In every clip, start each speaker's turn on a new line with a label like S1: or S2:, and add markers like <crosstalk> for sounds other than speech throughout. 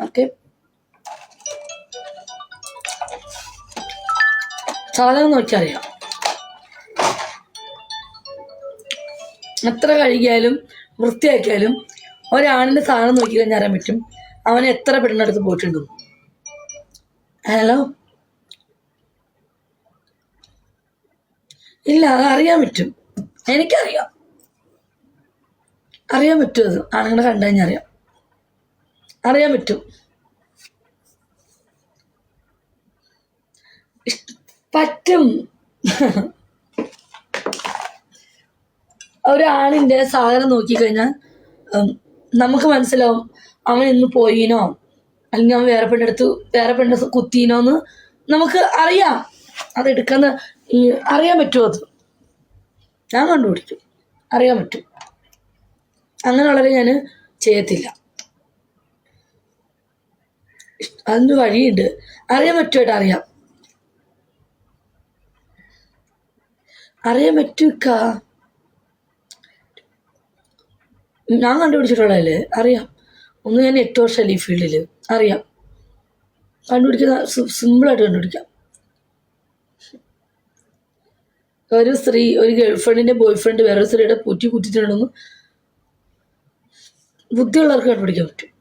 S1: Okay. സാധനം നോക്കിയറിയാം എത്ര കഴുകിയാലും വൃത്തിയാക്കിയാലും ഒരാണിന്റെ സാധനം നോക്കി കഴിഞ്ഞാൽ അറിയാൻ പറ്റും അവൻ എത്ര പെണ്ണെടുത്ത് പോയിട്ടുണ്ടോ. ഹലോ ഇല്ല അത് അറിയാൻ പറ്റും. എനിക്കറിയാം. അറിയാൻ പറ്റും അത്. ആണുങ്ങളെ കണ്ടു കഴിഞ്ഞാൽ അറിയാം. അറിയാൻ പറ്റും. പറ്റും. ഒരാണിന്റെ സാധനം നോക്കിക്കഴിഞ്ഞാൽ നമുക്ക് മനസ്സിലാവും അവൻ ഇന്ന് പോയിനോ അല്ലെങ്കിൽ അവൻ വേറെ പെണ്ണെടുത്ത് വേറെ പെണ്ണ് കുത്തിനോ എന്ന് നമുക്ക് അറിയാം. അത് എടുക്കുന്ന അറിയാൻ പറ്റുമോ അത്? ഞാൻ കണ്ടുപിടിക്കും. അറിയാൻ പറ്റും. അങ്ങനെ വളരെ ഞാൻ ചെയ്യത്തില്ല. അതിന് വഴിയുണ്ട്. അറിയാൻ പറ്റുമായിട്ട് അറിയാം. അറിയാൻ പറ്റൂക്ക ഞാൻ കണ്ടുപിടിച്ചിട്ടുള്ളതല്ലേ? അറിയാം. ഒന്ന് ഞാൻ എട്ട് വർഷമല്ലേ ഈ ഫീൽഡിൽ അറിയാം. കണ്ടുപിടിക്കുന്ന സിമ്പിളായിട്ട് കണ്ടുപിടിക്കാം. ഒരു സ്ത്രീ ഒരു ഗേൾഫ്രണ്ടിന്റെ ബോയ് ഫ്രണ്ട് വേറൊരു സ്ത്രീയുടെ കുറ്റി കുത്തിയിട്ടുണ്ടെന്ന് ബുദ്ധിയുള്ളവർക്ക് കണ്ടുപിടിക്കാൻ പറ്റും.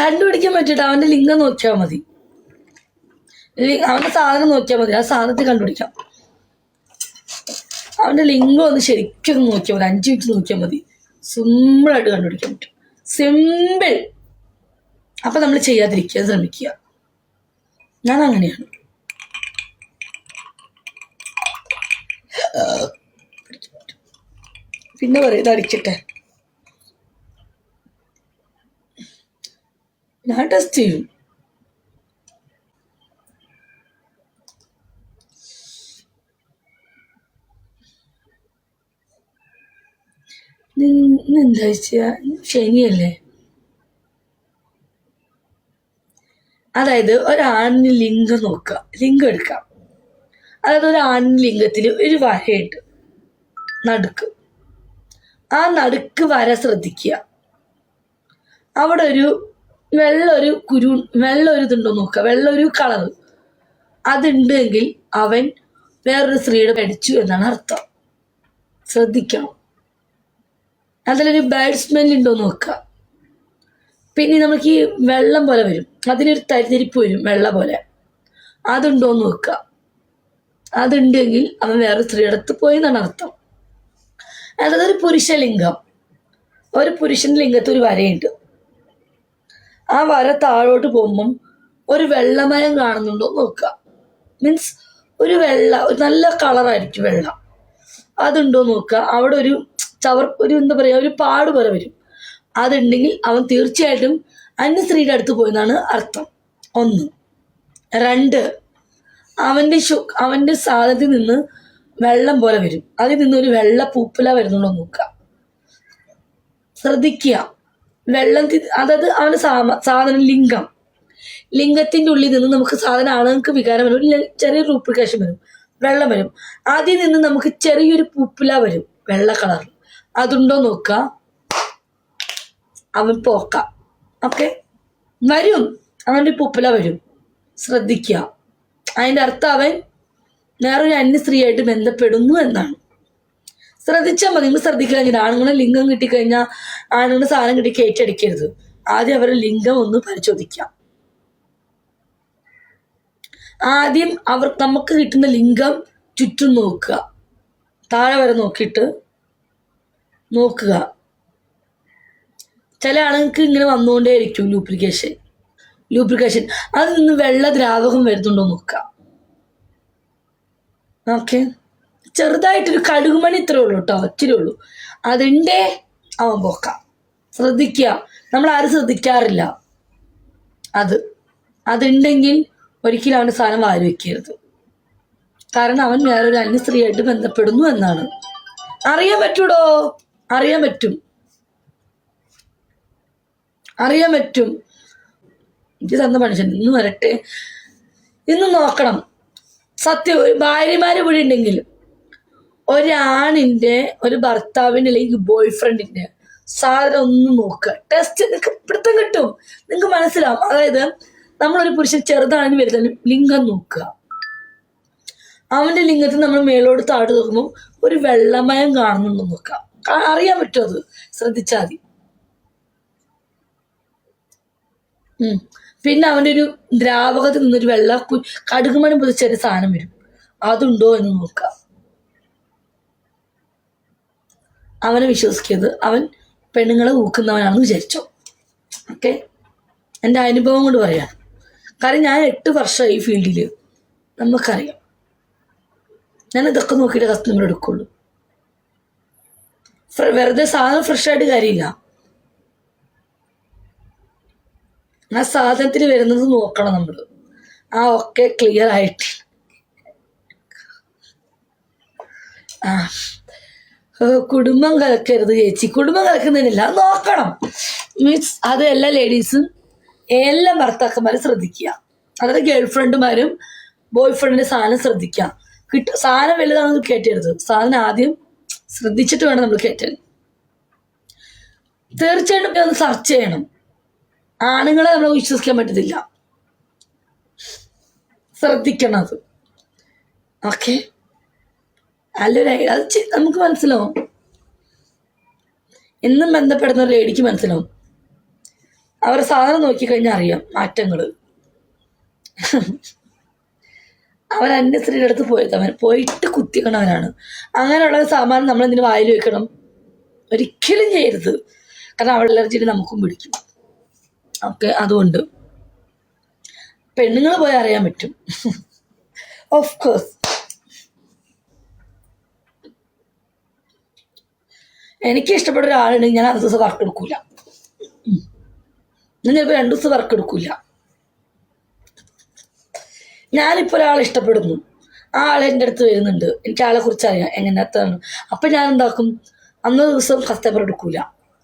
S1: കണ്ടുപിടിക്കാൻ പറ്റിയിട്ട് അവന്റെ ലിംഗം നോക്കിയാൽ മതി. അവന്റെ സാധനം നോക്കിയാൽ മതി. ആ സാധനത്തിൽ കണ്ടുപിടിക്കാം. അവന്റെ ലിംഗം ഒന്ന് ശരിക്കും നോക്കിയാൽ മതി. അഞ്ച് മിനിറ്റ് നോക്കിയാൽ മതി. സിമ്പിളായിട്ട് കണ്ടുപിടിക്കാൻ പറ്റും. സിമ്പിൾ അപ്പൊ നമ്മൾ ചെയ്യാതിരിക്കാൻ ശ്രമിക്കുക. ഞാൻ അങ്ങനെയാണ്. പിന്നെ പറയുന്നത് അടിക്കട്ടെ ചെയ്യും. ഇന്ന് എന്താ ശനിയല്ലേ? അതായത് ഒരാണിന് ലിംഗം നോക്കുക ലിംഗം എടുക്കാം. അതായത് ഒരു ആണിന് ലിംഗത്തിൽ ഒരു വരയുണ്ട് നടുക്ക്. ആ നടുക്ക് വര ശ്രദ്ധിക്കുക. അവിടെ ഒരു വെള്ള ഒരു കുരു വെള്ളൊരു ഇതുണ്ടോ നോക്കുക. വെള്ളൊരു കളർ. അതുണ്ടെങ്കിൽ അവൻ വേറൊരു സ്ത്രീയുടെ പഠിച്ചു എന്നാണ് അർത്ഥം. ശ്രദ്ധിക്കണം. അതിലൊരു ബാഡ് സ്മെൽ ഉണ്ടോ നോക്കുക. പിന്നെ നമുക്ക് ഈ വെള്ളം പോലെ വരും. അതിലൊരു തരിതിരിപ്പ് വരും വെള്ള പോലെ. അതുണ്ടോ നോക്കുക. അതുണ്ടെങ്കിൽ അവൻ വേറെ സ്ത്രീയുടെ അടുത്ത് പോയി എന്നാണ് അർത്ഥം. അതായത് ഒരു പുരുഷലിംഗം. ഒരു പുരുഷന്റെ ലിംഗത്തിൽ ഒരു വരയുണ്ട്. ആ വര താഴോട്ട് പോകുമ്പം ഒരു വെള്ളമയം കാണുന്നുണ്ടോ നോക്ക നോക്കുക. മീൻസ് ഒരു വെള്ള ഒരു നല്ല കളറായിരിക്കും വെള്ള. അതുണ്ടോ നോക്ക നോക്കുക. അവിടെ ഒരു ചവർ ഒരു എന്താ പറയുക ഒരു പാട് പോലെ വരും. അതുണ്ടെങ്കിൽ അവൻ തീർച്ചയായിട്ടും അന്യ സ്ത്രീയുടെ അടുത്ത് പോയെന്നാണ് അർത്ഥം. ഒന്ന്. രണ്ട്. അവന്റെ ശു അവന്റെ സാധനത്തിൽ നിന്ന് വെള്ളം പോലെ വരും. അതിൽ നിന്ന് ഒരു വെള്ള പൂപ്പല വരുന്നുണ്ടോ നോക്ക നോക്കുക. ശ്രദ്ധിക്കുക. വെള്ളം അതായത് അവന് സാധനം ലിംഗം. ലിംഗത്തിന്റെ ഉള്ളിൽ നിന്ന് നമുക്ക് സാധനം ആളുകൾക്ക് വികാരം വരും. ചെറിയൊരു റൂപ്ലിക്കേഷൻ വരും. വെള്ളം വരും. ആദ്യം നിന്ന് നമുക്ക് ചെറിയൊരു പൂപ്പില വരും. വെള്ള കളർ. അതുണ്ടോ നോക്ക. അവൻ പോക്ക. ഓക്കെ? വരും. അവന്റെ പൂപ്പില വരും. ശ്രദ്ധിക്കുക അതിന്റെ അർത്ഥം അവൻ വേറൊരു അന്യ സ്ത്രീയായിട്ട് ബന്ധപ്പെടുന്നു എന്നാണ്. ശ്രദ്ധിച്ചാൽ മതി. നിങ്ങൾ ശ്രദ്ധിക്കുക ഇങ്ങനെ ആണുങ്ങളെ ലിംഗം കിട്ടിക്കഴിഞ്ഞാൽ ആണുങ്ങളുടെ സാധനം കിട്ടി കയറ്റടിക്കരുത് ആദ്യം അവരുടെ ലിംഗം ഒന്ന് പരിശോധിക്കാം. ആദ്യം അവർ നമുക്ക് കിട്ടുന്ന ലിംഗം ചുറ്റും നോക്കുക. താഴെ വരെ നോക്കിയിട്ട് നോക്കുക. ചില ആളുകൾക്ക് ഇങ്ങനെ വന്നുകൊണ്ടേയിരിക്കും ലൂപ്രിക്കേഷൻ ലൂപ്രിക്കേഷൻ അതിൽ നിന്ന് വെള്ള ദ്രാവകം വരുന്നുണ്ടോ നോക്കുക. ഓക്കെ ചെറുതായിട്ടൊരു കടുകുമണി ഇത്രേ ഉള്ളൂ കേട്ടോ ഇച്ചിരി ഉള്ളൂ. അതുണ്ടേ അവൻ പോക്കാം. ശ്രദ്ധിക്കുക. നമ്മൾ ആരും ശ്രദ്ധിക്കാറില്ല. അത്. അതുണ്ടെങ്കിൽ ഒരിക്കലും അവന്റെ സാധനം വാരി വെക്കരുത്. കാരണം അവൻ വേറൊരു അന്യ സ്ത്രീയായിട്ട് ബന്ധപ്പെടുന്നു എന്നാണ്. അറിയാൻ പറ്റൂടോ? അറിയാൻ പറ്റും. അറിയാൻ പറ്റും. എനിക്ക് തന്ന മനുഷ്യൻ ഇന്ന് വരട്ടെ. ഇന്ന് നോക്കണം. സത്യം ഭാര്യമാരെ ഇവിടെ ഉണ്ടെങ്കിൽ ഒരാണിന്റെ ഒരു ഭർത്താവിന്റെ അല്ലെങ്കിൽ ബോയ് ഫ്രണ്ടിന്റെ സാധനം ഒന്ന് നോക്കുക ടെസ്റ്റ് നിങ്ങൾക്ക് പിടുത്തം കിട്ടും. നിങ്ങൾക്ക് മനസ്സിലാവും. അതായത് നമ്മളൊരു പുരുഷൻ ചെറുതാണെന്ന് വരുത്താനും ലിംഗം നോക്കുക. അവന്റെ ലിംഗത്തിൽ നമ്മൾ മേലോട്ട് താഴ് നോക്കുമ്പോൾ ഒരു വെള്ളമയം കാണുന്നുണ്ടോ നോക്കുക. അറിയാൻ പറ്റും അത്? ശ്രദ്ധിച്ചാൽ മതി. പിന്നെ അവന്റെ ഒരു ദ്രാവകത്തിൽ നിന്നൊരു വെള്ള കടുകുമണി പൊതിച്ചൊരു സാധനം വരും. അതുണ്ടോ എന്ന് നോക്കുക. അവനെ വിശ്വസിക്കരുത്. അവൻ പെണ്ണുങ്ങളെ ഊക്കുന്നവനാണെന്ന് വിചാരിച്ചോ. ഓക്കെ എന്റെ അനുഭവം കൊണ്ട് പറയാം. കാരണം ഞാൻ എട്ട് വർഷമായി ഈ ഫീൽഡിൽ നമുക്കറിയാം. ഞാൻ ഇതൊക്കെ നോക്കിയിട്ട് കസ്റ്റമർ എടുക്കുള്ളൂ. വെറുതെ സാധനം ഫ്രഷായിട്ട് കാര്യമില്ല. ആ സാധനത്തിൽ വരുന്നത് നോക്കണം നമ്മൾ ആ ഒക്കെ ക്ലിയർ ആയിട്ട്. ആ. കുടുംബം കലക്കരുത് ചേച്ചി. കുടുംബം കലക്കുന്നതിനില്ല. നോക്കണം. മീൻസ് അത് എല്ലാ ലേഡീസും എല്ലാ ഭർത്താക്കന്മാരും ശ്രദ്ധിക്കുക. അതായത് ഗേൾ ഫ്രണ്ടുമാരും ബോയ് ഫ്രണ്ടിന്റെ സാധനം ശ്രദ്ധിക്കുക. കിട്ട സാധനം വലുതാണെന്ന് കയറ്റരുത്. സാധനം ആദ്യം ശ്രദ്ധിച്ചിട്ട് വേണം നമ്മൾ കയറ്റാൻ. തീർച്ചയായിട്ടും ഒന്ന് സെർച്ച് ചെയ്യണം. ആണുങ്ങളെ നമ്മൾ വിശ്വസിക്കാൻ പറ്റത്തില്ല. ശ്രദ്ധിക്കണം അത്. ഓക്കെ നല്ലൊരു ഐഡിയ അത് നമുക്ക് മനസ്സിലാവും. എന്നും ബന്ധപ്പെടുന്ന ഒരു ലേഡിക്ക് മനസ്സിലാവും. അവരെ സാധനം നോക്കിക്കഴിഞ്ഞാൽ അറിയാം മാറ്റങ്ങൾ അവൻ അന്യ സ്ത്രീയുടെ അടുത്ത് പോയത് അവൻ പോയിട്ട് കുത്തിക്കണവനാണ്. അങ്ങനെയുള്ള സാമാനം നമ്മൾ എന്തിനു വായിൽ വെക്കണം. ഒരിക്കലും ചെയ്യരുത്. കാരണം അവൾ അലർജിയിൽ നമുക്കും പിടിക്കും. ഓക്കെ അതുകൊണ്ട് പെണ്ണുങ്ങൾ പോയി അറിയാൻ പറ്റും. <laughs> ഓഫ് കോഴ്സ് എനിക്ക് ഇഷ്ടപ്പെട്ട ഒരാളുണ്ടെങ്കിൽ ഞാൻ അത് ദിവസം വർക്ക് എടുക്കൂല. ഞാൻ ചിലപ്പോൾ രണ്ടു ദിവസം വർക്ക് എടുക്കൂല. ഞാനിപ്പോൾ ഒരാളെ ഇഷ്ടപ്പെടുന്നു. ആ ആൾ എന്റെ അടുത്ത് വരുന്നുണ്ട്. എനിക്ക് ആളെ കുറിച്ച് അറിയാം. എങ്ങനത്താണ് അപ്പം ഞാൻ എന്താക്കും? അന്ന് ദിവസം കസ്റ്റമർ എടുക്കൂല.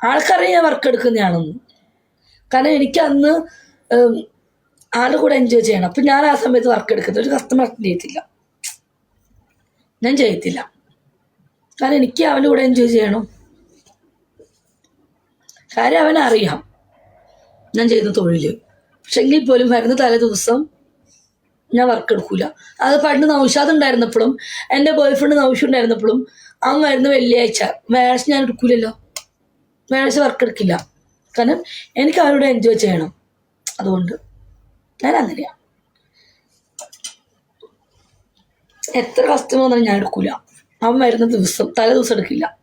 S1: ആൾക്കറിയാം ഞാൻ വർക്ക് എടുക്കുന്നതാണെന്ന്. കാരണം എനിക്ക് അന്ന് ആളുടെ കൂടെ എൻജോയ് ചെയ്യണം. അപ്പം ഞാൻ ആ സമയത്ത് വർക്ക് എടുക്കുന്നത് ഒരു കസ്റ്റമർ അറ്റൻഡ് ചെയ്യത്തില്ല. ഞാൻ ചെയ്യത്തില്ല. കാരണം എനിക്ക് അവന്റെ കൂടെ എൻജോയ് ചെയ്യണം. കാര്യം അവനറിയാം. ഞാൻ ചെയ്യുന്ന തൊഴിൽ പക്ഷെ എങ്കിൽ പോലും വരുന്ന തലേ ദിവസം ഞാൻ വർക്ക് എടുക്കൂല. അത് പണ്ട് നൗഷാദ് ഉണ്ടായിരുന്നപ്പോഴും എന്റെ ബോയ് ഫ്രണ്ട് നൗഷു ഉണ്ടായിരുന്നപ്പോഴും അവൻ വരുന്ന വെള്ളിയാഴ്ച വ്യാഴാഴ്ച ഞാൻ എടുക്കൂലല്ലോ. വ്യാഴാഴ്ച വർക്ക് എടുക്കില്ല. കാരണം എനിക്ക് അവരോട് എൻജോയ് ചെയ്യണം. അതുകൊണ്ട് ഞാൻ അങ്ങനെയാണ് എത്ര കസ്റ്റമർ വന്നാലും ഞാൻ എടുക്കൂല. അവൻ വരുന്ന ദിവസം തലേ ദിവസം എടുക്കില്ല.